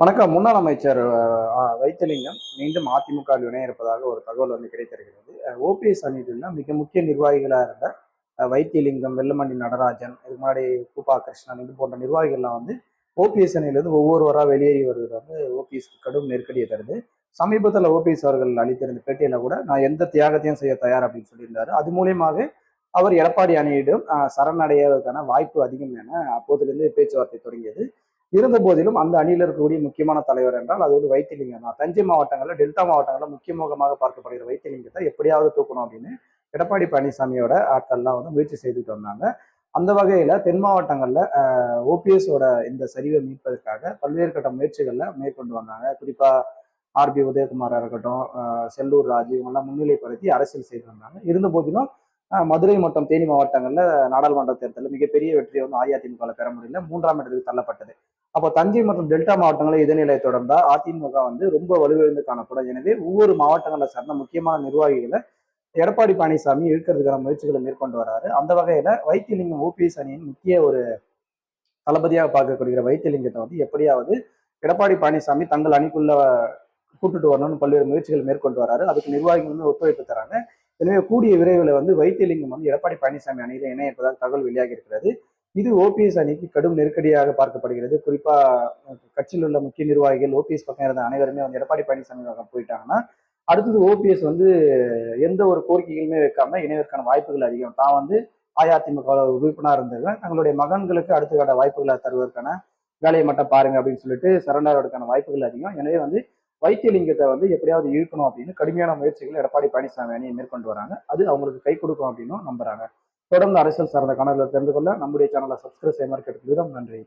வணக்கம். முன்னாள் அமைச்சர் அஹ், வைத்திலிங்கம் மீண்டும் அதிமுக இணைய இருப்பதாக ஒரு தகவல் வந்து கிடைத்திருக்கிறது. ஓபிஎஸ் அணியில் மிக முக்கிய நிர்வாகிகளாக இருந்த வைத்தியலிங்கம் வெள்ளமண்டி நடராஜன் இது மாதிரி கூப்பா கிருஷ்ணன் இது போன்ற நிர்வாகிகள்லாம் வந்து ஓபிஎஸ் அணியிலிருந்து ஒவ்வொருவராக வெளியேறி வருவது வந்து ஓபிஎஸ்க்கு கடும் நெருக்கடியை தருது. சமீபத்தில் ஓபிஎஸ் அவர்கள் அளித்திருந்த பேட்டியில் கூட நான் எந்த தியாகத்தையும் செய்ய தயார் அப்படின்னு சொல்லியிருந்தாரு. அது மூலியமாக அவர் எடப்பாடி அணியிடம் சரணடைவதற்கான வாய்ப்பு அதிகம் என அப்போதிலிருந்து பேச்சுவார்த்தை தொடங்கியது. இருந்த போதிலும் அந்த அணியில் இருக்கக்கூடிய முக்கியமான தலைவர் என்றால் அது வந்து வைத்தியலிங்கம் தான். தஞ்சை மாவட்டங்களில் டெல்டா மாவட்டங்களில் முக்கியமாக பார்க்கப்படுகிற வைத்தியலிங்கத்தை எப்படியாவது தூக்கணும் அப்படின்னு எடப்பாடி பழனிசாமியோட ஆட்கள்லாம் வந்து முயற்சி செய்துட்டு வந்தாங்க. அந்த வகையில தென் மாவட்டங்கள்ல ஓபிஎஸோட இந்த சரிவை மீட்பதற்காக பல்வேறு கட்ட முயற்சிகள்ல மேற்கொண்டு வந்தாங்க. குறிப்பா ஆர்பி உதயகுமாரா இருக்கட்டும் செல்லூர் ராஜு இவங்கெல்லாம் முன்னிலைப்படுத்தி அரசியல் செய்து வந்தாங்க. இருந்த போதிலும் மதுரை மற்றும் தேனி மாவட்டங்களில் நாடாளுமன்ற தேர்தலில் மிகப்பெரிய வெற்றியை வந்து அஇஅதிமுக பெற முடியல. மூன்றாம் இடத்துக்கு தள்ளப்பட்டது. அப்போ தஞ்சை மற்றும் டெல்டா மாவட்டங்களில் இதேநிலை தொடர்ந்தால் அதிமுக வந்து ரொம்ப வலுவிழந்து காணப்படும். எனவே ஒவ்வொரு மாவட்டங்களை சார்ந்த முக்கியமான நிர்வாகிகளை எடப்பாடி பழனிசாமி இழுக்கிறதுக்கான முயற்சிகளை மேற்கொண்டு வர்றாரு அந்த வகையில வைத்தியலிங்கம் ஓபிஎஸ் அணியின் முக்கிய ஒரு தளபதியாக பார்க்கக்கூடிய வைத்தியலிங்கத்தை வந்து எப்படியாவது எடப்பாடி பழனிசாமி தங்கள் அணிக்குள்ள கூட்டுட்டு வரணும்னு பல்வேறு முயற்சிகள் மேற்கொண்டு வராரு. அதுக்கு நிர்வாகிகள் வந்து ஒத்துழைப்பு தராங்க. எனவே கூடிய விரைவில் வந்து வைத்தியலிங்கம் வந்து எடப்பாடி பழனிசாமி அணியில் இணைய தகவல் வெளியாகி இருக்கிறது. இது ஓபிஎஸ் அணிக்கு கடும் நெருக்கடியாக பார்க்கப்படுகிறது. குறிப்பாக கட்சியில் உள்ள முக்கிய நிர்வாகிகள் ஓபிஎஸ் பக்கம் இருந்த அனைவருமே வந்து எடப்பாடி பழனிசாமி பக்கம் போயிட்டாங்கன்னா அடுத்தது ஓபிஎஸ் வந்து எந்த ஒரு கோரிக்கைகளுமே வைக்காம இணைவதற்கான வாய்ப்புகள் அதிகம். தான் வந்து அஇஅதிமுக உறுப்பினராக இருந்தது தங்களுடைய மகன்களுக்கு அடுத்த கட்ட வாய்ப்புகளை தருவதற்கான வேலையை மட்டும் பாருங்க அப்படின்னு சொல்லிட்டு சரண்டர்வதற்கான வாய்ப்புகள் அதிகம். எனவே வந்து வைத்தியலிங்கத்தை வந்து எப்படியாவது இழுக்கணும் அப்படின்னு கடுமையான முயற்சிகள் எடப்பாடி பழனிசாமி அணியை மேற்கொண்டு வராங்க. அது அவங்களுக்கு கை கொடுக்கும் அப்படின்னும் நம்புறாங்க. தொடர்ந்து அரசியல் சார்ந்த கணக்கில் தெரிந்து கொள்ள நம்முடைய சேனலை சப்ஸ்கிரைப் செய்ய மாதிரி நன்றி.